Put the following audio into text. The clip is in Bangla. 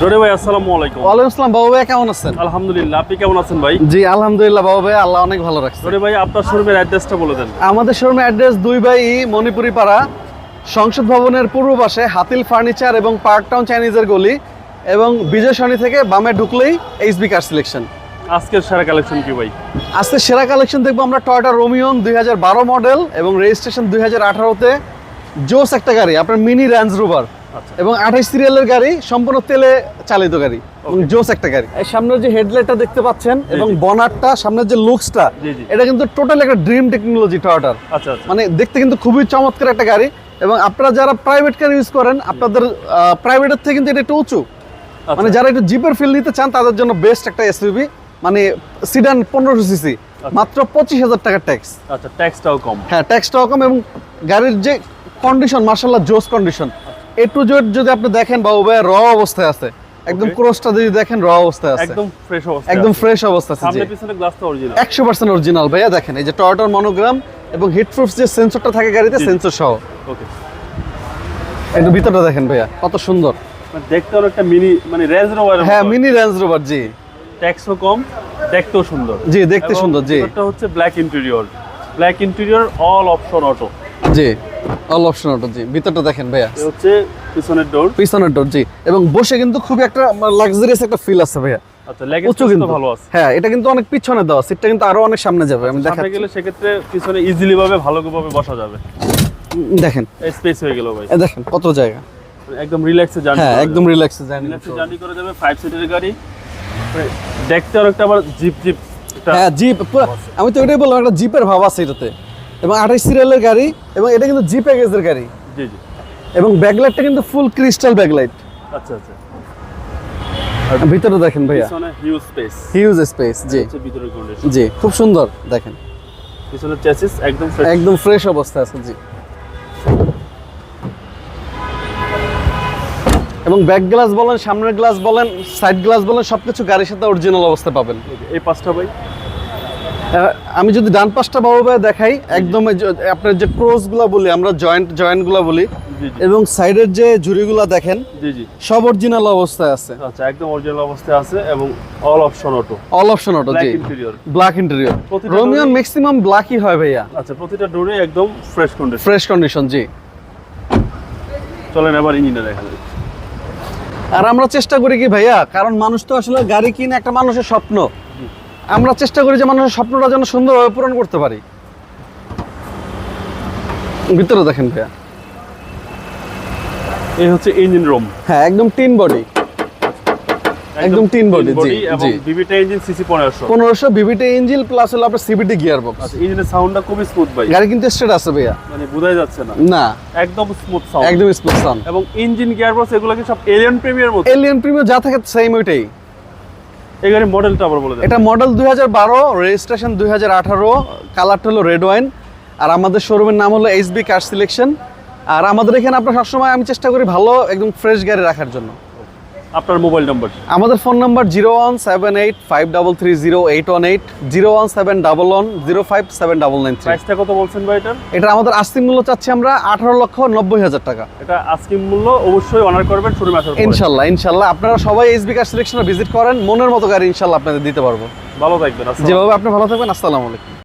জোরে ভাই আসসালামু আলাইকুম। ওয়ালাইকুম আসসালাম বাবু ভাই কেমন আছেন? আলহামদুলিল্লাহ আপনি কেমন আছেন ভাই? জি আলহামদুলিল্লাহ বাবু ভাই আল্লাহ অনেক ভালো রাখছে। জোরে ভাই আপনার শোরুমের অ্যাড্রেসটা বলে দেন। আমাদের শোরুমের অ্যাড্রেস দুই বাই মণিপুরি পাড়া সংসদ ভবনের পূর্ব পাশে হাতিল ফার্নিচার এবং পার্ক টাউন চাইনিজের গলি এবং বিজয় সরণি থেকে বামে ঢুকলেই এইচবি কার সিলেকশন। আজকের সেরা কালেকশন কি ভাই? আজকে সেরা কালেকশন দেখব আমরা টয়টা রোমিয়ন দুই মডেল এবং রেজিস্ট্রেশন দুই হাজার আঠারোতে জোস একটা গাড়ি আপনার মিনি র্যাঞ্জ রোভার। এবং আঠাইশ সিরিয়ালের গাড়ি সম্পূর্ণ তেলে চালিত গাড়ি জোস একটা গাড়ি। এই সামনের যে হেডলাইটটা দেখতে পাচ্ছেন এবং বনারটা সামনের যে লুকসটা। এটা কিন্তু টোটাল একটা ড্রিম টেকনোলজি টয়োটার আচ্ছা আচ্ছা। মানে দেখতে কিন্তু খুবই চমৎকার একটা গাড়ি এবং আপনারা যারা প্রাইভেট কার ইউজ করেন আপনাদের প্রাইভেটের থেকে কিন্তু এটা একটু উঁচু। আচ্ছা। মানে যারা একটু জিপের ফিল নিতে চান তাদের জন্য বেস্ট একটা এসইউভি মানে সিডান পনেরোশো সিসি মাত্র পঁচিশ হাজার টাকার ট্যাক্স আচ্ছা ট্যাক্সটাও কম। হ্যাঁ ট্যাক্সটাও কম এবং গাড়ির যে কন্ডিশন মার্শাল্লাহ জোস কন্ডিশন এ টু জেড যদি আপনি দেখেন বাবু ভাই র অবস্থায় আছে। একদম ক্রসটা যদি দেখেন র অবস্থায় আছে। একদম ফ্রেশ অবস্থা একদম ফ্রেশ অবস্থা আছে সামনে পিছনে গ্লাসটা অরিজিনাল একশো পার্সেন্ট অরিজিনাল ভাইয়া দেখেন এই যে টয়োটার মনোগ্রাম এবং হিটপ্রুফ যে সেন্সরটা থাকে গাড়িতে সেন্সর সহ। ওকে একটু ভিতরটা দেখেন ভাইয়া কত সুন্দর। মানে দেখতে অনেকটা মিনি মানে রেঞ্জ রোভার হ্যাঁ মিনি রেঞ্জ রোভার জি। ট্যাক্সও কম দেখতেও সুন্দর। জি দেখতে সুন্দর জি। ভিতরটা হচ্ছে black interior black interior all option auto জি অল অপশন অটো জি। ভিতরটা দেখেন ভাইয়া। হচ্ছে পিছনের ডোর পিছনের ডোর জি। এবং বসে কিন্তু খুবই একটা লাক্সারিয়াস একটা ফিল আছে ভাইয়া। আচ্ছা লেগে উঁচু কিন্তু। ভালো আছে। হ্যাঁ এটা কিন্তু অনেক পিছনে দেওয়া সিটটা কিন্তু আরও অনেক সামনে যাবে আমি সামনে গেলে সেক্ষেত্রে পিছনে ইজিলি ভাবে ভালো ভাবে বসা যাবে। দেখেন। স্পেস হয়ে গেল ভাই। দেখেন কত জায়গা। একদম রিল্যাক্সে জার্নি হ্যাঁ একদম রিল্যাক্সে জার্নি করে। যাবে সিটের গাড়ি। মানে দেখতে অনেকটা আবার জিপ জিপ হ্যাঁ জিপ আমি তো এটাই বললাম একটা জিপের ভাব আছে এটাতে। এবং আঠাইশ সিরিয়ালের গাড়ি এবং এটা কিন্তু জিপ প্যাকেজের গাড়ি। জি জি। এবং ব্যাকলাইটটা কিন্তু ফুল ক্রিস্টাল ব্যাকলাইট আচ্ছা আচ্ছা। ভিতরে দেখেন ভাইয়া। হিউজ স্পেস হিউজ স্পেস জি। কন্ডিশন জি খুব সুন্দর দেখেন। পিছনে চেসিস একদম fresh। একদম ফ্রেশ অবস্থা আছে জি। এবং ব্যাক গ্লাস বলেন সামনের গ্লাস বলেন সাইড গ্লাস বলেন সবকিছু গাড়ির সাথে অরিজিনাল অবস্থা পাবেন। এই পাঁচটা ভাই। আমি যদি ডান পাশটা বাবু ভাই দেখাই একদম আপনার যে ক্রোসগুলো বলি আমরা জয়েন্ট জয়েন্টগুলো বলি এবং সাইডের যে ঝুড়িগুলো দেখেন সব অরিজিনাল অবস্থায় আছে। আচ্ছা একদম অরিজিনাল অবস্থায় আছে এবং all option auto all option auto জি। ব্ল্যাক ইন্টেরিয়র রোমিয়ন ম্যাক্সিমাম ব্ল্যাকই হয় ভাইয়া। আচ্ছা প্রতিটা ডোরে একদম ফ্রেশ কন্ডিশন ফ্রেশ কন্ডিশন জি। চলেন এবার ইঞ্জিনে দেখা আর আমরা চেষ্টা করি কি ভাইয়া কারণ মানুষ তো আসলে গাড়ি কিনে একটা মানুষের স্বপ্ন। আমরা চেষ্টা করি যে মানুষের স্বপ্নটা যেন সুন্দরভাবে পূরণ করতে পারি। ভিতরে দেখেন ভাইয়া। এই হচ্ছে ইঞ্জিন রুম হ্যাঁ একদম টিন বডি। একদম tin body, জি, জি। বিবিটা ইঞ্জিন সিসি পনেরোশো। পনেরোশো বিবিটি ইঞ্জিন প্লাস হলো আপনার সিবিটি গিয়ার বক্স আচ্ছা ইঞ্জিনের সাউন্ডটা খুবই স্মুথ ভাই। গাড়ি কিন্তু স্ট্রেট আছে ভাইয়া। মানে বোঝাই যাচ্ছে না। না। একদম স্মুথ সাউন্ড একদম স্মুথ সাউন্ড এবং ইঞ্জিন গিয়ার বক্স এগুলো কি সব এলিয়ন প্রিমিয়ার মতো? এলিয়ান প্রিমিয়ার যা থাকে সেম ওইটাই। এই গাড়ির মডেলটা আবার বলে দেন। এটা মডেল দুই হাজার বারো রেজিস্ট্রেশন দুই হাজার আঠারো কালারটা হলো রেড ওয়াইন আর আমাদের শোরুমের নাম হলো এইচবি কার সিলেকশন আর আমাদের এখানে আপনার সবসময় আমি চেষ্টা করি ভালো, একদম ফ্রেশ গাড়ি রাখার জন্য। আপনার মোবাইল নাম্বার? আমাদের phone number zero one seven eight five double three zero eight one eight zero one seven double one zero five seven double nine প্রাইসটা কত বলছেন ভাই এটার? এটা আমাদের আস্তি মূল্য চাচ্ছি আমরা আঠারো লক্ষ নব্বই হাজার টাকা। এটা আজকে মূল্য অবশ্যই অনার করবেন শোরুমে আসার ইনশাল্লাহ ইনশাল্লাহ। আপনারা সবাই এইচবি কার সিলেকশনে ভিজিট করেন মনের মতো গাড়ি ইনশাল্লাহ আপনাদের দিতে পারব। ভালো থাকবেন যেভাবে আপনি ভালো থাকবেন আসসালামু আলাইকুম।